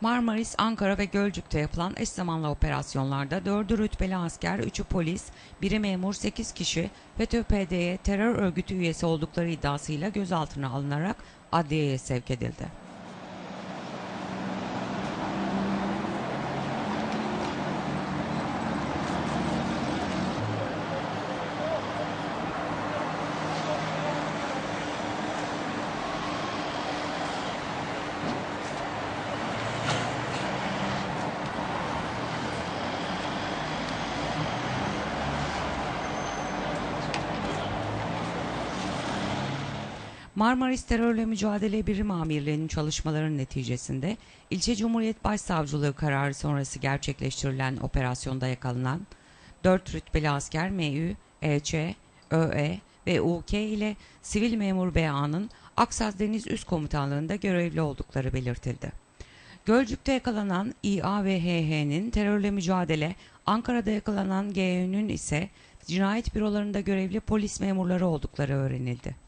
Marmaris, Ankara ve Gölcük'te yapılan eş zamanlı operasyonlarda 4'ü rütbeli asker, 3'ü polis, biri memur, 8 kişi FETÖ-PD'ye terör örgütü üyesi oldukları iddiasıyla gözaltına alınarak adliyeye sevk edildi. Marmaris Terörle Mücadele Birim Amirliği'nin çalışmalarının neticesinde İlçe Cumhuriyet Başsavcılığı kararı sonrası gerçekleştirilen operasyonda yakalanan 4 rütbeli asker MÜ, EÇ, ÖE ve UK ile sivil memur BA'nın Aksaz Deniz Üst Komutanlığı'nda görevli oldukları belirtildi. Gölcük'te yakalanan İA ve HH'nin terörle mücadele, Ankara'da yakalanan GÜ'nün ise cinayet bürolarında görevli polis memurları oldukları öğrenildi.